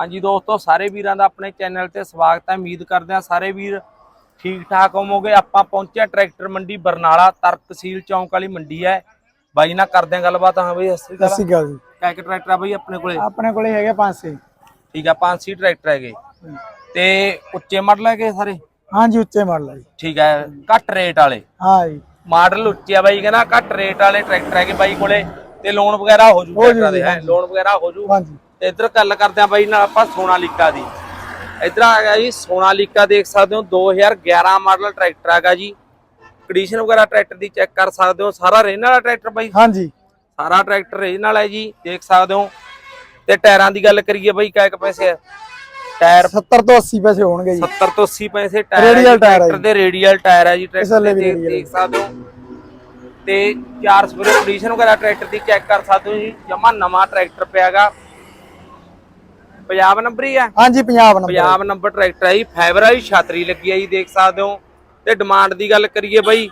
ਹਾਂਜੀ ਦੋਸਤੋ ਸਾਰੇ ਵੀਰਾਂ ਦਾ ਆਪਣੇ ਚੈਨਲ ਤੇ ਸਵਾਗਤ ਹੈ। ਉਮੀਦ ਕਰਦੇ ਹਾਂ ਸਾਰੇ ਵੀਰ ਠੀਕ ਠਾਕ ਹੋਵੋਗੇ। ਆਪਾਂ ਪਹੁੰਚੇ ਹਾਂ ਟਰੈਕਟਰ ਮੰਡੀ ਬਰਨਾਲਾ ਤਰਕਸੀਲ ਚੌਂਕ ਵਾਲੀ ਮੰਡੀ ਹੈ। ਬਾਈ ਨਾਲ ਕਰਦੇ ਹਾਂ ਗੱਲਬਾਤ। ਹਾਂ ਬਈ ਸਤਿ ਸ਼੍ਰੀ ਅਕਾਲ। ਜੀ। ਕਿਆ ਕਿ ਟਰੈਕਟਰ ਆ ਬਈ ਆਪਣੇ ਕੋਲੇ? ਆਪਣੇ ਕੋਲੇ ਹੈਗੇ ਪੰਜ ਛੇ। ਠੀਕ ਆ ਪੰਜ ਸੀ ਟਰੈਕਟਰ ਹੈਗੇ। ਤੇ ਉੱਚੇ ਮਾਡਲ ਹੈਗੇ ਸਾਰੇ? ਹਾਂਜੀ ਉੱਚੇ ਮਾਡਲ ਆ ਜੀ। ਠੀਕ ਹੈ ਘੱਟ ਰੇਟ ਵਾਲੇ। ਹਾਂ ਜੀ। ਮਾਡਲ ਉੱਚੇ ਆ ਬਾਈ ਕਹਿੰਦਾ ਘੱਟ ਰੇਟ ਵਾਲੇ ਟਰੈਕਟਰ ਹੈਗੇ ਬਾਈ ਕੋਲੇ। ਤੇ ਲੋਨ ਵਗੈਰਾ ਹੋ ਜੂ ਹੋ ਟਰੈਕਟਰਾਂ ਦੇ ਹੈ। ਲੋਨ ਵਗੈਰਾ ਹੋ ਜੂ। ਹਾਂਜੀ। ਤੇ ਇੱਧਰ ਗੱਲ ਕਰਦੇ ਆ ਬਾਈ ਨਾਲ ਆਪਾਂ ਸੋਨਾਲੀਕਾ ਦੀ। ਇੱਧਰ ਆ ਗਿਆ ਜੀ ਸੋਨਾਲੀਕਾ ਦੇਖ ਸਕਦੇ ਹੋ 2011 ਮਾਡਲ ਟਰੈਕਟਰ ਹੈਗਾ ਜੀ। ਕੰਡੀਸ਼ਨ ਵਗੈਰਾ ਟਰੈਕਟਰ ਦੀ ਚੈੱਕ ਕਰ ਸਕਦੇ ਹੋ ਸਾਰਾ ਰੇਨ ਵਾਲਾ ਟਰੈਕਟਰ ਬਾਈ? ਹਾਂਜੀ। ਸਾਰਾ ਟਰੈਕਟਰ ਰੇਨ ਵਾਲਾ ਹੈ ਜੀ ਦੇਖ ਸਕਦੇ ਹੋ। ਤੇ ਟਾਇਰਾਂ ਦੀ ਗੱਲ ਕਰੀਏ ਬਾਈ ਕਿਆ ਪੈਸੇ ਆ? ਟਾਇਰ 70 ਤੋਂ 80 ਪੈਸੇ ਹੋਣਗੇ ਜੀ। 70 ਤੋਂ 80 ਪੈਸੇ ਟਾਇਰ ਹੈ Radial ਟਾਇਰ ਹੈ ਟਰੈਕਟਰ ਦੇ ਰੇਡੀਅਲ ਟਾਇਰ ਹੈ ਜੀ ਟਰੈਕਟਰ ਦੇ ਦੇਖ ਸਕਦੇ ਹੋ। ਤੇ ਚਾਰ ਸਪਰੇ ਕੰਡੀਸ਼ਨ ਵਗੈਰਾ ਟਰੈਕਟਰ ਦੀ ਚੈੱਕ ਕਰ ਸਕਦੇ ਹੋ ਜੀ ਜਮਾ ਨਵਾਂ ਟਰੈਕਟਰ ਪਿਆਗਾ ਪੰਜਾਬ ਨੰਬਰ ਹੀ ਹੈ ਹਾਂਜੀ Punjab number. Punjab number tractor ਹੈ ਜੀ ਫਾਈਬਰ ਵਾਲੀ ਛਤਰੀ ਲੱਗੀ ਹੈ ਜੀ ਦੇਖ ਸਕਦੇ ਹੋ। ਤੇ ਡਿਮਾਂਡ ਦੀ ਗੱਲ ਕਰੀਏ ਬਈ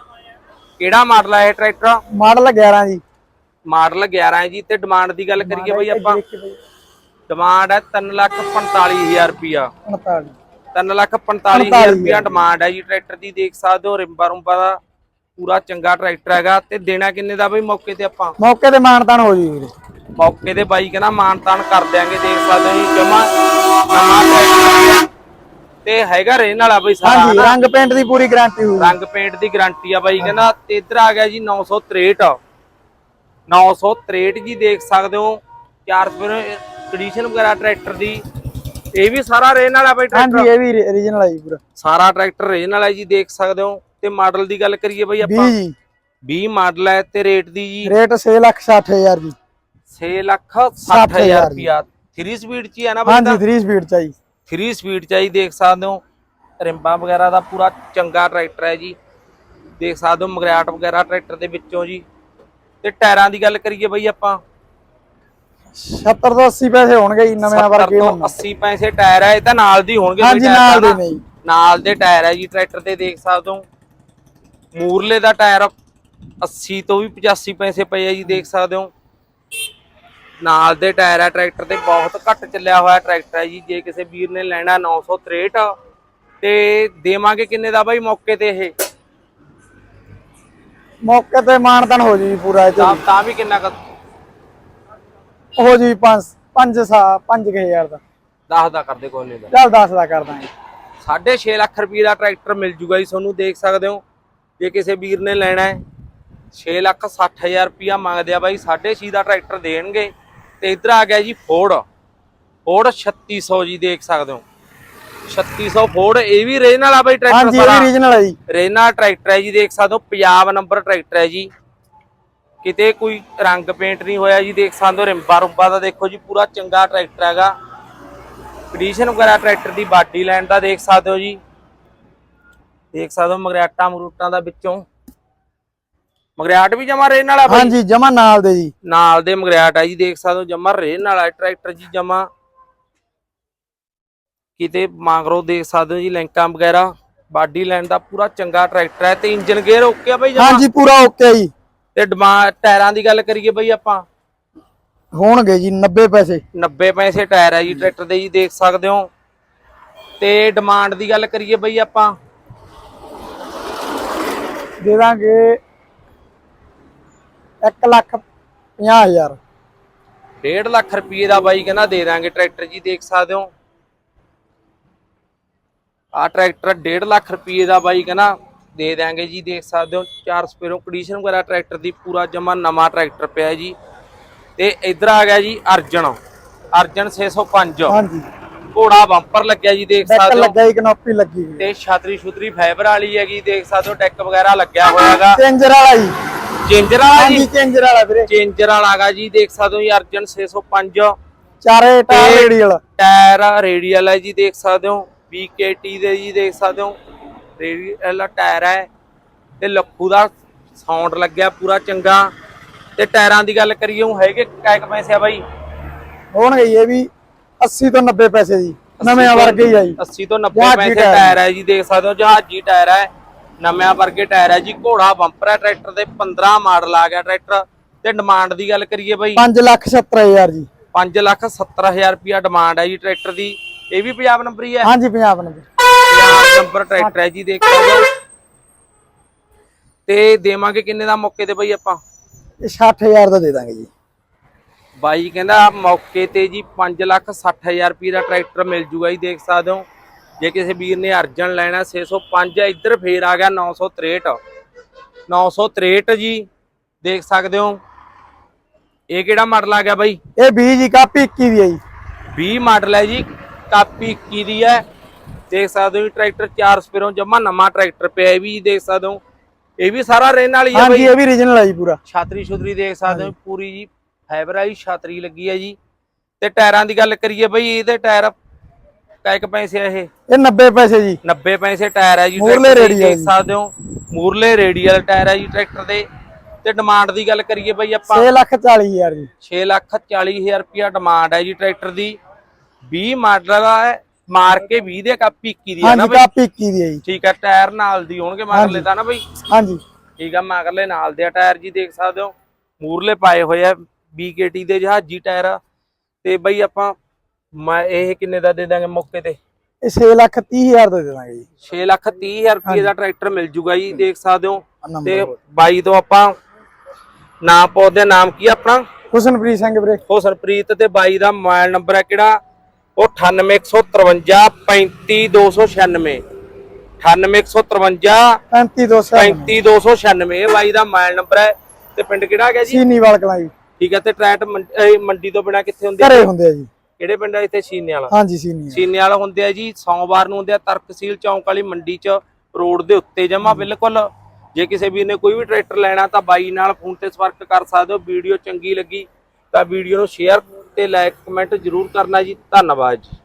ਕਿਹੜਾ ਮਾਡਲ ਹੈ ਇਹ ਟਰੈਕਟਰ? ਮਾਡਲ 11 ਜੀ। ਮਾਡਲ 11 ਹੈ ਜੀ ਤੇ ਡਿਮਾਂਡ ਦੀ ਗੱਲ ਕਰੀਏ ਬਈ ਆਪਾਂ। ਡਿਮਾਂਡ ਹੈ 345000 ਰੁਪਿਆ 49 345000 ਰੁਪਿਆ ਡਿਮਾਂਡ ਹੈ ਜੀ ਟਰੈਕਟਰ ਦੀ ਦੇਖ ਸਕਦੇ ਹੋ ਰਿੰਬਾ ਰੁੰਬਾ ਦਾ ਪੂਰਾ ਚੰਗਾ ਟਰੈਕਟਰ ਹੈਗਾ। ਤੇ ਦੇਣਾ ਕਿੰਨੇ ਦਾ ਬਈ ਮੌਕੇ ਤੇ ਆਪਾਂ? ਮੌਕੇ ਤੇ ਮਾਨਤਾਨ ਹੋ ਜੀ ਵੀਰੇ। ਮੌਕੇ ਤੇ ਬਾਈ ਕਹਿੰਦਾ ਮਾਨਤਾਨ ਕਰ ਦਿਆਂਗੇ ਦੇਖ ਸਕਦੇ ਹੋ ਜੀ ਜਮਾ ਨਵਾਂ ਟਰੈਕਟਰ ਤੇ ਹੈਗਾ ਰੇਨ ਵਾਲਾ ਬਈ ਸਾਰਾ ਹਾਂਜੀ? ਰੰਗ ਪੇਂਟ ਦੀ ਪੂਰੀ ਗਾਰੰਟੀ ਹੋਊਗੀ। ਰੰਗ ਪੇਂਟ ਦੀ ਗਾਰੰਟੀ ਆ ਬਾਈ ਕਹਿੰਦਾ ਤੇ ਇੱਧਰ ਆ ਗਿਆ ਜੀ 963 963 ਜੀ ਦੇਖ ਸਕਦੇ ਹੋ ਚਾਰ ਸਪਰ ਕੰਡੀਸ਼ਨ ਵਗੈਰਾ ਟਰੈਕਟਰ ਦੀ। ਇਹ ਵੀ ਸਾਰਾ ਰੇਨ ਵਾਲਾ ਬਾਈ ਹਾਂਜੀ ਟਰੈਕਟਰ ਇਹ ਵੀ ਓਰੀਜਨਲ ਆ ਜੀ ਪੂਰਾ। ਸਾਰਾ ਟਰੈਕਟਰ ਰੇਨ ਵਾਲਾ ਜੀ ਦੇਖ ਸਕਦੇ ਹੋ। ਤੇ ਮਾਡਲ ਦੀ ਗੱਲ ਕਰੀਏ ਬਾਈ 20 ਆਪਾਂ ਜੀ। 20 ਮਾਡਲ ਹੈ ਤੇ ਰੇਟ ਦੀ ਜੀ। ਰੇਟ 6 ਲੱਖ 60000 ਜੀ। 6 ਲੱਖ 60,000 60000 ਰੁਪਿਆ 3 ਸਪੀਡ ਚ ਹੀ ਹੈ ਨਾ ਬਾਈ ਹਾਂਜੀ 3 ਸਪੀਡ ਚ ਆ ਜੀ। 3 ਸਪੀਡ ਚ ਆ ਜੀ ਦੇਖ ਸਕਦੇ ਹੋ। ਰਿੰਬਾਂ ਵਗੈਰਾ ਦਾ ਪੂਰਾ ਚੰਗਾ ਟਰੈਕਟਰ ਹੈ ਜੀ। ਦੇਖ ਸਕਦੇ ਹੋ ਮਗਰਾਟ ਵਗੈਰਾ ਟਰੈਕਟਰ ਦੇ ਵਿੱਚੋਂ ਜੀ। ਤੇ ਟਾਇਰਾਂ ਦੀ ਗੱਲ ਕਰੀਏ ਬਈ ਆਪਾਂ। 70 ਤੋਂ 80 ਪੈਸੇ ਹੋਣਗੇ ਜੀ ਨਵੇਂ 70 ਵਰਗੇ ਤੋਂ ਹੁਣ। 80 ਪੈਸੇ ਟਾਇਰ ਹੈ ਇਹ ਤਾਂ ਨਾਲ ਦੀ ਹੋਣਗੇ ਹਾਂਜੀ ਨਾਲ ਦੇ ਨਾ। ਨੇ ਜੀ ਨਾਲ ਦੇ ਟਾਇਰ ਹੈ ਜੀ ਟਰੈਕਟਰ ਤੇ ਦੇਖ ਸਕਦੇ ਹੋ। ਮੂਰਲੇ ਦਾ ਟਾਇਰ 80 ਤੋਂ ਵੀ 85 ਪੈਸੇ ਪਏ ਆ ਜੀ ਦੇਖ ਸਕਦੇ ਹੋ। ਨਾਲ ਦੇ ਟਾਇਰ ਹੈ ਟਰੈਕਟਰ ਤੇ ਬਹੁਤ ਘੱਟ ਚੱਲਿਆ ਹੋਇਆ ਟਰੈਕਟਰ ਹੈ ਜੀ। ਜੇ ਕਿਸੇ ਵੀਰ ਨੇ ਲੈਣਾ 963 ਤੇ ਦੇਵਾਂਗੇ ਕਿੰਨੇ ਦਾ ਬਾਈ ਮੌਕੇ ਤੇ ਇਹ? ਮੌਕੇ ਤੇ ਮਾਨਤਾਨ ਹੋ ਜੀ ਪੂਰਾ ਇਹ ਤਾਂ ਤਾਂ। ਵੀ ਕਿੰਨਾ ਕੁ? ਹੋ ਜੀ 5 5 ਸਾ 5000 ਦਾ। 10 ਦਾ ਕਰਦੇ ਕੋਈ ਨਹੀਂ ਦਾ ਚੱਲ 10 ਦਾ ਕਰ ਦਾਂਗੇ। 6.5 ਲੱਖ ਰੁਪਏ ਦਾ ਟਰੈਕਟਰ ਮਿਲ ਜੂਗਾ ਜੀ ਤੁਹਾਨੂੰ ਦੇਖ ਸਕਦੇ ਹੋ। ਜੇ ਕਿਸੇ ਵੀਰ ਨੇ ਲੈਣਾ ਹੈ 6 ਲੱਖ 60 ਹਜ਼ਾਰ ਰੁਪਇਆ ਮੰਗਦੇ ਆ ਬਾਈ 6.5 ਦਾ ਟਰੈਕਟਰ ਦੇਣਗੇ। ਤੇ ਇਧਰ ਆ ਗਿਆ ਜੀ ਫੋਰਡ ਫੋਰਡ 3600 ਜੀ ਦੇਖ ਸਕਦੇ ਹੋ। 3600 ਫੋਰਡ ਇਹ ਵੀ ਰੇਨ ਵਾਲਾ ਬਾਈ ਟਰੈਕਟਰ ਹਾਂਜੀ ਇਹ ਵੀ ਓਰੀਜਨਲ ਹੈ ਜੀ। ਰੇਨਾ ਟਰੈਕਟਰ ਹੈ ਜੀ ਦੇਖ ਸਕਦੇ ਹੋ ਪੰਜਾਬ ਨੰਬਰ ਟਰੈਕਟਰ ਹੈ ਜੀ। ਕਿਤੇ ਕੋਈ ਰੰਗ ਪੇਂਟ ਨਹੀਂ ਹੋਇਆ ਜੀ ਦੇਖ ਸਕਦੇ ਹੋ ਰਿੰਬਾ ਰੁੰਬਾ ਦਾ ਦੇਖੋ ਜੀ ਪੂਰਾ ਚੰਗਾ ਟਰੈਕਟਰ ਹੈਗਾ। ਕੰਡੀਸ਼ਨ ਵਗੈਰਾ ਟਰੈਕਟਰ ਦੀ ਬਾਡੀ ਲਾਈਨ ਦਾ ਦੇਖ ਸਕਦੇ ਹੋ ਜੀ। ਦੇਖ ਸਕਦੇ ਹੋ ਮਗਰਾਟਾਂ ਮਰੂਟਾਂ ਦਾ ਵਿੱਚੋਂ ਮਗਰਾਟ ਵੀ ਜਮਾ ਰੇਨ ਵਾਲਾ ਬਾਈ? ਹਾਂਜੀ ਜਮਾ ਨਾਲ ਦੇ ਜੀ। ਨਾਲ ਦੇ ਮਗਰਾਟ ਹੈ ਜੀ ਦੇਖ ਸਕਦੇ ਹੋ ਜਮਾ ਰੇਨ ਵਾਲਾ ਟਰੈਕਟਰ ਜੀ ਜਮਾ। ਕਿਤੇ ਮਾਂਗਰੋ ਦੇਖ ਸਕਦੇ ਹੋ ਜੀ ਲਿੰਕਾਂ ਵਗੈਰਾ ਬਾਡੀ ਲਾਈਨ ਦਾ ਪੂਰਾ ਚੰਗਾ ਟਰੈਕਟਰ ਹੈ ਤੇ ਇੰਜਨ ਗੇਅਰ ਓਕੇ ਆ ਬਾਈ ਜਮਾ? ਹਾਂਜੀ ਪੂਰਾ ਓਕੇ ਜੀ। ਤੇ ਡਿਮਾਂਡ ਟਾਇਰਾਂ ਦੀ ਗੱਲ ਕਰੀਏ ਬਈ ਆਪਾਂ। ਹੋਣਗੇ ਜੀ 90 ਪੈਸੇ। 90 ਪੈਸੇ ਟਾਇਰ ਹੈ ਜੀ ਟਰੈਕਟਰ ਦੇ ਜੀ ਦੇਖ ਸਕਦੇ ਹੋ। ਤੇ ਡਿਮਾਂਡ ਦੀ ਗੱਲ ਕਰੀਏ ਬਈ ਆਪਾਂ। ਦੇ ਦਾਂਗੇ 1 ਲੱਖ 50000 1.5 ਲੱਖ ਰੁਪਏ ਦਾ ਬਾਈ ਕਹਿੰਦਾ ਦੇ ਦਾਂਗੇ ਟਰੈਕਟਰ ਜੀ ਦੇਖ ਸਕਦੇ ਹੋ। ਆ ਟਰੈਕਟਰ 1.5 ਲੱਖ ਰੁਪਏ ਦਾ ਬਾਈ ਕਹਿੰਦਾ ਦੇ ਦਾਂਗੇ ਜੀ ਦੇਖ ਸਕਦੇ ਹੋ। ਚਾਰ ਸਪੇਰੋ ਕੰਡੀਸ਼ਨ ਵਗੈਰਾ ਟਰੈਕਟਰ ਦੀ ਪੂਰਾ ਜਮਾ ਨਵਾਂ ਟਰੈਕਟਰ ਪਿਆ ਜੀ। ਤੇ ਇਧਰ ਆ ਗਿਆ ਜੀ ਅਰਜਨ। ਅਰਜਨ 605 ਹਾਂਜੀ। ਘੋੜਾ ਬੰਪਰ ਲੱਗਿਆ ਜੀ ਦੇਖ ਸਕਦੇ ਹੋ। ਲੱਗਾ ਜੀ ਕਨੋਪੀ ਲੱਗੀ ਤੇ ਛਤਰੀ ਛੁਤਰੀ ਫਾਈਬਰ ਵਾਲੀ ਹੈਗੀ ਦੇਖ ਸਕਦੇ ਹੋ ਡੈਕ ਵਗੈਰਾ ਲੱਗਿਆ ਹੋਇਆਗਾ ਚੇਂਜਰ ਵਾਲਾ ਜੀ। ਚੇਂਜਰ ਵਾਲਾ ਹਾਂਜੀ ਜੀ? ਚੇਂਜਰ ਵਾਲਾ ਵੀਰੇ। ਚੇਂਜਰ ਵਾਲਾਗਾ ਜੀ ਦੇਖ ਸਕਦੇ ਹੋ ਜੀ ਅਰਜਨ 605 ਚਾਰੇ ਟਾਇਰ ਤੇ- ਰੇਡੀਅਲ। ਟਾਇਰ ਰੇਡੀਅਲ ਹੈ ਜੀ ਦੇਖ ਸਕਦੇ ਹੋ BKT ਦੇ ਜੀ ਦੇਖ ਸਕਦੇ ਹੋ। ਰੇਡੀਅਲ ਟਾਇਰ ਹੈ। ਤੇ ਲੱਖੂ ਦਾ ਸਾਊਂਡ ਲੱਗਿਆ ਪੂਰਾ ਚੰਗਾ। ਤੇ ਟਾਇਰਾਂ ਦੀ ਗੱਲ ਕਰੀਏ ਉਹ ਹੈਗੇ ਕਾਇਕ ਪੈਸੇ ਆ ਬਾਈ। ਹੋਣਗੇ ਇਹ ਵੀ 80 ਤੋਂ 90 ਪੈਸੇ ਜੀ। ਨਵੇਂ ਵਰਗੇ ਹੀ ਆ ਜੀ। 80 ਤੋਂ 90 ਜਹਾਜ਼ੀ ਪੈਸੇ ਟਾਇਰ ਹੈ ਜੀ ਦੇਖ ਸਕਦੇ ਹੋ ਜਹਾਜ਼ੀ ਟਾਇਰ ਹੈ। ਨਵਿਆਂ ਵਰਗੇ ਟਾਇਰ ਹੈ ਜੀ ਘੋੜਾ ਬੰਪਰ ਹੈ ਟਰੈਕਟਰ ਦੇ 15 ਮਾਡਲ ਆ ਗਿਆ ਟਰੈਕਟਰ। ਤੇ ਡਿਮਾਂਡ ਦੀ ਗੱਲ ਕਰੀਏ ਬਾਈ। 5 ਲੱਖ 70000 ਜੀ। 570000 ਰੁਪਿਆ ਡਿਮਾਂਡ ਹੈ ਜੀ ਟਰੈਕਟਰ ਦੀ। ਇਹ ਵੀ ਪੰਜਾਬ ਨੰਬਰ ਹੀ? ਹੈ ਹਾਂਜੀ Punjab number. Punjab number tractor ਹੈ ਜੀ ਦੇਖ ਹੋ ਤੇ ਦੇਵਾਂਗੇ ਕਿੰਨੇ ਦਾ ਮੌਕੇ ਤੇ ਬਈ ਆਪਾਂ? ਇਹ 60000 ਦਾ ਦੇ ਦਾਂਗੇ ਜੀ। ਬਾਈ ਕਹਿੰਦਾ ਮੌਕੇ ਤੇ ਜੀ 560000 ਰੁਪਏ ਦਾ ਟਰੈਕਟਰ ਮਿਲ ਜੂਗਾ ਜੀ ਦੇਖ ਸਕਦੇ ਹੋ। ਜੇ ਕਿਸੇ ਵੀਰ ਨੇ ਅਰਜਨ ਲੈਣਾ 605 ਹੈ ਇੱਧਰ ਫੇਰ ਆ ਗਿਆ 963 963 ਜੀ ਦੇਖ ਸਕਦੇ ਹੋ। ਇਹ ਕਿਹੜਾ ਮਾਡਲ ਆ ਗਿਆ ਬਾਈ? ਇਹ 20 ਜੀ ਕਾਪੀ 21 ਦੀ ਹੈ ਜੀ। 20 ਮਾਡਲ ਹੈ ਜੀ ਕਾਪੀ 21 ਦੀ ਹੈ। ਦੇਖ ਸਕਦੇ ਹੋ ਟਰੈਕਟਰ 4 ਸਪੇਰੋਂ ਜਮਾ ਨਵਾਂ ਟਰੈਕਟਰ ਪਿਆ ਇਹ ਵੀ ਦੇਖ ਸਕਦੇ ਹੋ। ਇਹ ਵੀ ਸਾਰਾ ਰਹਿਣ ਵਾਲੀ ਹੈ ਹਾਂਜੀ ਬਾਈ। ਇਹ ਵੀ ਰੀਜਨਲ ਹੈ ਜੀ ਪੂਰਾ। ਛਾਤਰੀ ਛੁਤਰੀ ਦੇਖ ਸਕਦੇ ਹੋ ਪੂਰੀ ਜੀ ਫਾਈਬਰ ਵਾਲੀ ਛਾਤਰੀ ਲੱਗੀ ਹੈ ਜੀ। ਤੇ ਟਾਇਰਾਂ ਦੀ ਗੱਲ ਕਰੀਏ ਬਈ ਇਹਦੇ ਟਾਇਰ ਕਾਇਕ ਪੈਸੇ ਆ ਇਹ? ਇਹ 90 ਪੈਸੇ ਜੀ। 90 ਪੈਸੇ ਟਾਇਰ ਹੈ ਜੀ ਦੇ, radial ਦੇਖ। ਸਕਦੇ ਹੋ। ਮੂਰਲੇ ਰੇਡੀਅਲ ਟਾਇਰ ਹੈ ਜੀ ਟਰੈਕਟਰ ਦੇ। ਤੇ ਡਿਮਾਂਡ ਦੀ ਗੱਲ ਕਰੀਏ ਬਈ ਆਪਾਂ। 6 ਲੱਖ 40 ਹਜ਼ਾਰ ਜੀ। 6 ਲੱਖ 40 ਹਜ਼ਾਰ ਰੁਪਿਆ ਡਿਮਾਂਡ ਹੈ ਜੀ ਟਰੈਕਟਰ ਦੀ। 20 ਮਾਡਲ ਦਾ ਹੈ ਮਾਰ ਕੇ 20 ਦੇ ਕਾਪੀ 21 ਦੀ ਹੈ ਨਾ ਹਾਂਜੀ ਬਈ। ਕਾਪੀ 21 ਦੀ ਹੈ ਜੀ। ਠੀਕ ਹੈ ਟਾਇਰ ਨਾਲ ਦੀ ਹੋਣਗੇ ਮਗਰਲੇ ਤਾਂ ਨਾ ਬਈ। ਹਾਂਜੀ। ਠੀਕ ਆ ਮਗਰਲੇ ਨਾਲ ਦੇ ਟਾਇਰ ਜੀ ਦੇਖ ਸਕਦੇ ਹੋ। ਮੂਰਲੇ ਪਾਏ ਹੋਏ ਆ BKT ਦੇ ਜਹਾਜੀ ਟਾਇਰ। ਤੇ ਬਈ ਆਪਾਂ ਮੈਂ ਇਹ ਕਿੰਨੇ ਦਾ ਦੇ ਦਾਂਗੇ ਮੌਕੇ ਤੇ? ਇਹ 6 ਲੱਖ 30 ਹਜ਼ਾਰ ਦਾ ਦੇ ਦਾਂਗੇ ਜੀ। 6 ਲੱਖ 30 ਹਜ਼ਾਰ ਰੁਪਏ ਦਾ ਟਰੈਕਟਰ ਮਿਲ ਜੂਗਾ ਜੀ ਦੇਖ ਸਕਦੇ ਹੋ। ਤੇ। ਬਾਈ ਤੋਂ ਆਪਾਂ ਨਾਮ ਪਾਉਂਦੇ ਆ, ਨਾਮ ਕੀ ਆਪਣਾ? ਹੁਸਨਪ੍ਰੀਤ ਸਿੰਘ ਵੀਰੇ। ਹੁਸਨਪ੍ਰੀਤ ਤੇ ਬਾਈ ਦਾ ਮੋਬਾਈਲ ਨੰਬਰ ਹੈ ਕਿਹੜਾ? ਉਹ 98153 35296 98153 35200 35296 ਇਹ ਬਾਈ ਦਾ ਮੋਬਾਈਲ ਨੰਬਰ ਹੈ ਤੇ ਪਿੰਡ ਕਿਹੜਾ ਗਿਆ ਜੀ? ਸੀਨੀ ਵਾਲ ਕਲਾਂ ਜੀ। ਠੀਕ ਹੈ ਤੇ ਟਰੈਟ ਮੰਡ- ਤੋਂ ਬਿਨਾ ਕਿੱਥੇ ਹੁੰਦੇ? ਘਰੇ ਹੁੰਦੇ ਆ ਜੀ। ਕਿਹੜੇ ਪਿੰਡ ਆ ਇੱਥੇ? ਸੀਨੇ ਵਾਲਾ। ਹਾਂਜੀ ਸੀਨੀ ਸੀਨੇ ਵਾਲਾ ਹੁੰਦੇ ਆ ਜੀ ਸੋਮਵਾਰ ਨੂੰ ਹੁੰਦੇ ਆ ਤਰਕਸੀਲ ਚੌਂਕ ਵਾਲੀ ਮੰਡੀ 'ਚ ਰੋਡ ਦੇ ਉੱਤੇ ਜਮਾ ਬਿਲਕੁਲ। ਜੇ ਕਿਸੇ ਵੀਰ ਨੇ ਕੋਈ ਵੀ ਟਰੈਕਟਰ ਲੈਣਾ ਤਾਂ ਬਾਈ ਨਾਲ ਫੋਨ ਤੇ ਸੰਪਰਕ ਕਰ ਸਕਦੇ ਹੋ। ਵੀਡੀਓ ਚੰਗੀ ਲੱਗੀ ਤਾਂ ਵੀਡੀਓ ਨੂੰ ਸ਼ੇਅਰ ਤੇ ਲਾਈਕ ਕਮੈਂਟ ਜ਼ਰੂਰ ਕਰਨਾ ਜੀ। ਧੰਨਵਾਦ ਜੀ।